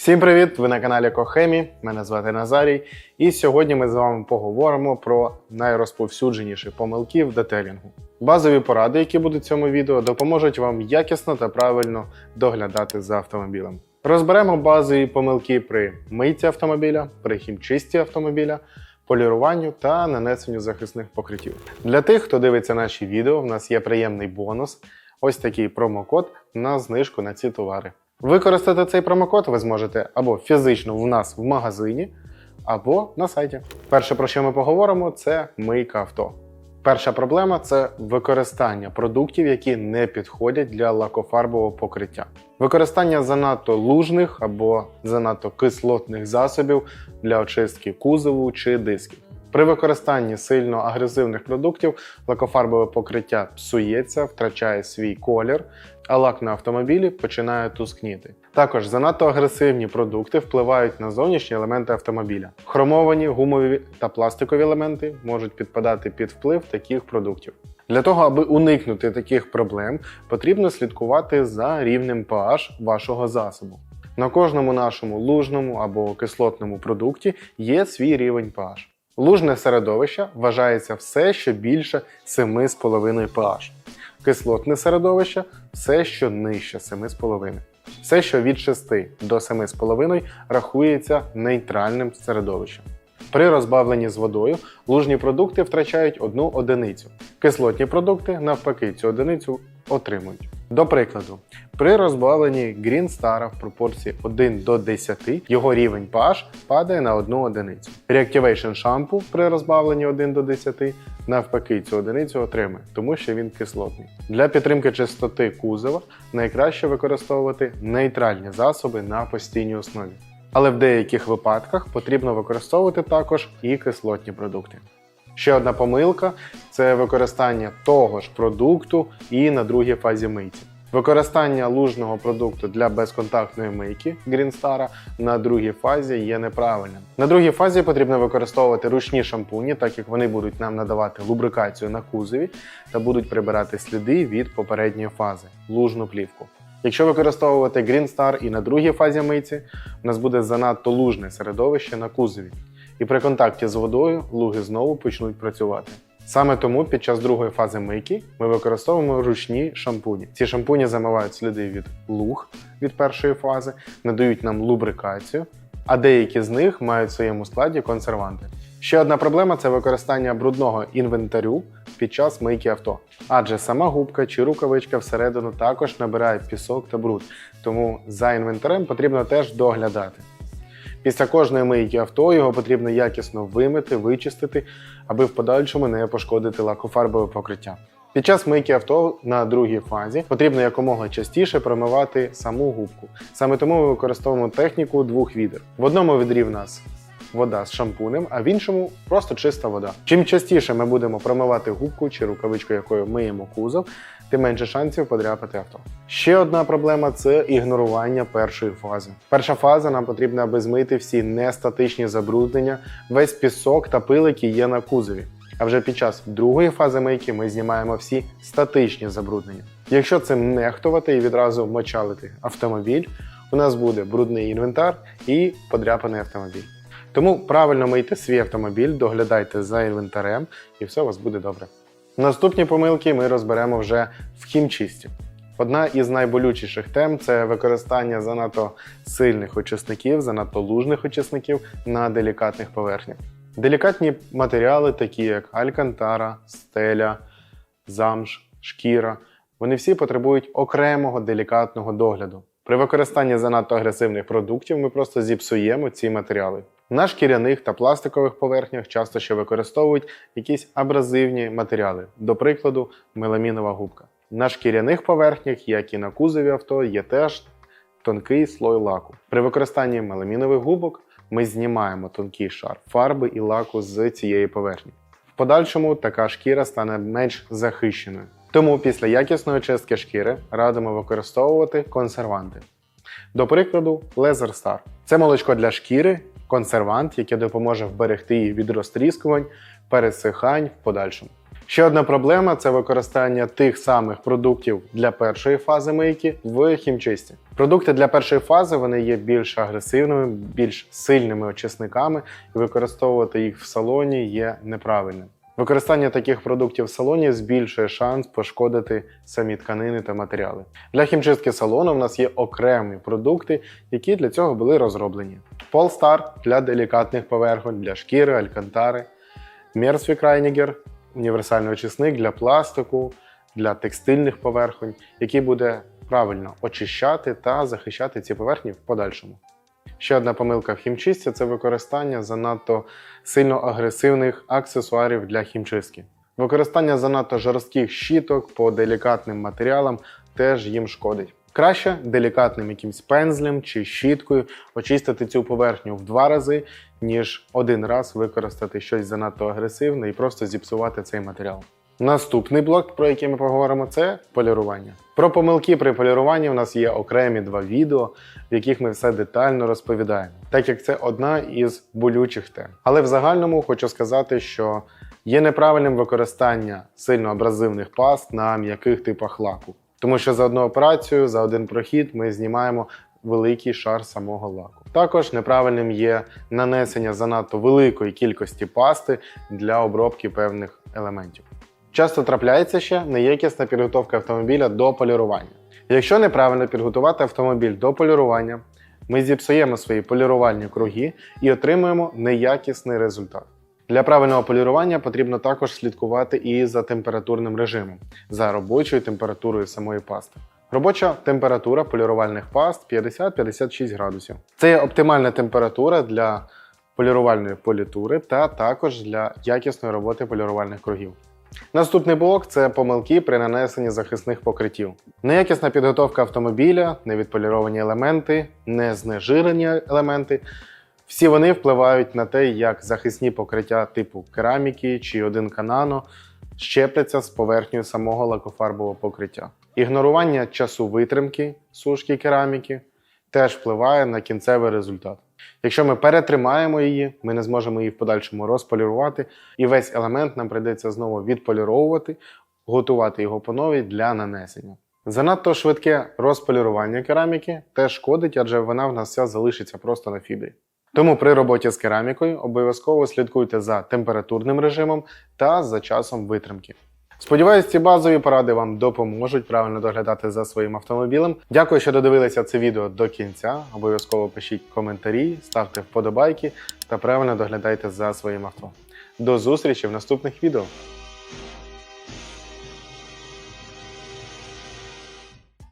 Всім привіт! Ви на каналі Кохемі. Мене звати Назарій. І сьогодні ми з вами поговоримо про найрозповсюдженіші помилки в детелінгу. Базові поради, які будуть в цьому відео, допоможуть вам якісно та правильно доглядати за автомобілем. Розберемо базові помилки при митті автомобіля, при хімчисті автомобіля, поліруванню та нанесенню захисних покриттів. Для тих, хто дивиться наші відео, в нас є приємний бонус. Ось такий промокод на знижку на ці товари. Використати цей промокод ви зможете або фізично в нас в магазині, або на сайті. Перше, про що ми поговоримо, це мийка авто. Перша проблема це використання продуктів, які не підходять для лакофарбового покриття. Використання занадто лужних або занадто кислотних засобів для очистки кузову чи дисків. При використанні сильно агресивних продуктів лакофарбове покриття псується, втрачає свій колір, а лак на автомобілі починає тускніти. Також занадто агресивні продукти впливають на зовнішні елементи автомобіля. Хромовані, гумові та пластикові елементи можуть підпадати під вплив таких продуктів. Для того, аби уникнути таких проблем, потрібно слідкувати за рівнем pH вашого засобу. На кожному нашому лужному або кислотному продукті є свій рівень pH. Лужне середовище вважається все, що більше 7,5 pH. Кислотне середовище все, що нижче 7,5. Все, що від 6 до 7,5 рахується нейтральним середовищем. При розбавленні з водою лужні продукти втрачають одну одиницю. Кислотні продукти, навпаки, цю одиницю отримують. До прикладу, при розбавленні Green Star в пропорції 1 до 10 його рівень pH падає на 1 одиницю. Reactivation Shampoo при розбавленні 1 до 10 навпаки цю одиницю отримає, тому що він кислотний. Для підтримки чистоти кузова найкраще використовувати нейтральні засоби на постійній основі. Але в деяких випадках потрібно використовувати також і кислотні продукти. Ще одна помилка це використання того ж продукту і на другій фазі мийці. Використання лужного продукту для безконтактної мийки Star на другій фазі є неправильним. На другій фазі потрібно використовувати ручні шампуні, так як вони будуть нам надавати лубрикацію на кузові та будуть прибирати сліди від попередньої фази лужну плівку. Якщо використовувати Green Star і на другій фазі мийці, у нас буде занадто лужне середовище на кузові, і при контакті з водою луги знову почнуть працювати. Саме тому під час другої фази мийки ми використовуємо ручні шампуні. Ці шампуні замивають сліди від луг від першої фази, надають нам лубрикацію, а деякі з них мають в своєму складі консерванти. Ще одна проблема це використання брудного інвентарю під час мийки авто. Адже сама губка чи рукавичка всередину також набирає пісок та бруд, тому за інвентарем потрібно теж доглядати. Після кожної мийки авто його потрібно якісно вимити, вичистити, аби в подальшому не пошкодити лакофарбове покриття. Під час мийки авто на другій фазі потрібно якомога частіше промивати саму губку. Саме тому ми використовуємо техніку двох відер. В одному відрі в нас вода з шампунем, а в іншому просто чиста вода. Чим частіше ми будемо промивати губку чи рукавичку, якою миємо кузов, тим менше шансів подряпати авто. Ще одна проблема це ігнорування першої фази. Перша фаза нам потрібна, аби змити всі нестатичні забруднення, весь пісок та пил, які є на кузові. А вже під час другої фази мийки ми знімаємо всі статичні забруднення. Якщо цим нехтувати і відразу мочалити автомобіль, у нас буде брудний інвентар і подряпаний автомобіль. Тому правильно мийте свій автомобіль, доглядайте за інвентарем, і все у вас буде добре. Наступні помилки ми розберемо вже в хімчисті. Одна із найболючіших тем це використання занадто сильних очисників, занадто лужних очисників на делікатних поверхнях. Делікатні матеріали, такі як алькантара, стеля, замш, шкіра, вони всі потребують окремого делікатного догляду. При використанні занадто агресивних продуктів ми просто зіпсуємо ці матеріали. На шкіряних та пластикових поверхнях часто ще використовують якісь абразивні матеріали, до прикладу, меламінова губка. На шкіряних поверхнях, як і на кузові авто, є теж тонкий слой лаку. При використанні меламінових губок ми знімаємо тонкий шар фарби і лаку з цієї поверхні. В подальшому така шкіра стане менш захищеною. Тому після якісної чистки шкіри радимо використовувати консерванти. До прикладу, Laser Star. Це молочко для шкіри, консервант, який допоможе вберегти її від розтріскувань, пересихань в подальшому. Ще одна проблема це використання тих самих продуктів для першої фази мийки в хімчисті. Продукти для першої фази вони є більш агресивними, більш сильними очисниками, і використовувати їх в салоні є неправильним. Використання таких продуктів в салоні збільшує шанс пошкодити самі тканини та матеріали. Для хімчистки салону в нас є окремі продукти, які для цього були розроблені. Polestar для делікатних поверхонь, для шкіри, алькантари, Reiniger – універсальний очисник для пластику, для текстильних поверхонь, який буде правильно очищати та захищати ці поверхні в подальшому. Ще одна помилка в хімчистці це використання занадто сильно агресивних аксесуарів для хімчистки. Використання занадто жорстких щіток по делікатним матеріалам теж їм шкодить. Краще делікатним якимсь пензлем чи щіткою очистити цю поверхню в два рази, ніж один раз використати щось занадто агресивне і просто зіпсувати цей матеріал. Наступний блок, про який ми поговоримо, це полірування. Про помилки при поліруванні у нас є окремі два відео, в яких ми все детально розповідаємо, так як це одна із болючих тем. Але в загальному хочу сказати, що є неправильним використання сильно абразивних паст на м'яких типах лаку. Тому що за одну операцію, за один прохід ми знімаємо великий шар самого лаку. Також неправильним є нанесення занадто великої кількості пасти для обробки певних елементів. Часто трапляється ще неякісна підготовка автомобіля до полірування. Якщо неправильно підготувати автомобіль до полірування, ми зіпсуємо свої полірувальні круги і отримуємо неякісний результат. Для правильного полірування потрібно також слідкувати і за температурним режимом, за робочою температурою самої пасти. Робоча температура полірувальних паст 50-56 градусів. Це є оптимальна температура для полірувальної політури та також для якісної роботи полірувальних кругів. Наступний блок це помилки при нанесенні захисних покриттів. Неякісна підготовка автомобіля, невідполіровані елементи, незнежирені елементи. Всі вони впливають на те, як захисні покриття типу кераміки чи один канано щепляться з поверхнею самого лакофарбового покриття. Ігнорування часу витримки сушки кераміки теж впливає на кінцевий результат. Якщо ми перетримаємо її, ми не зможемо її в подальшому розполірувати, і весь елемент нам прийдеться знову відполіровувати, готувати його по новій для нанесення. Занадто швидке розполірування кераміки теж шкодить, адже вона в нас вся залишиться просто на фібрі. Тому при роботі з керамікою обов'язково слідкуйте за температурним режимом та за часом витримки. Сподіваюсь, ці базові поради вам допоможуть правильно доглядати за своїм автомобілем. Дякую, що додивилися це відео до кінця. Обов'язково пишіть коментарі, ставте вподобайки та правильно доглядайте за своїм авто. До зустрічі в наступних відео.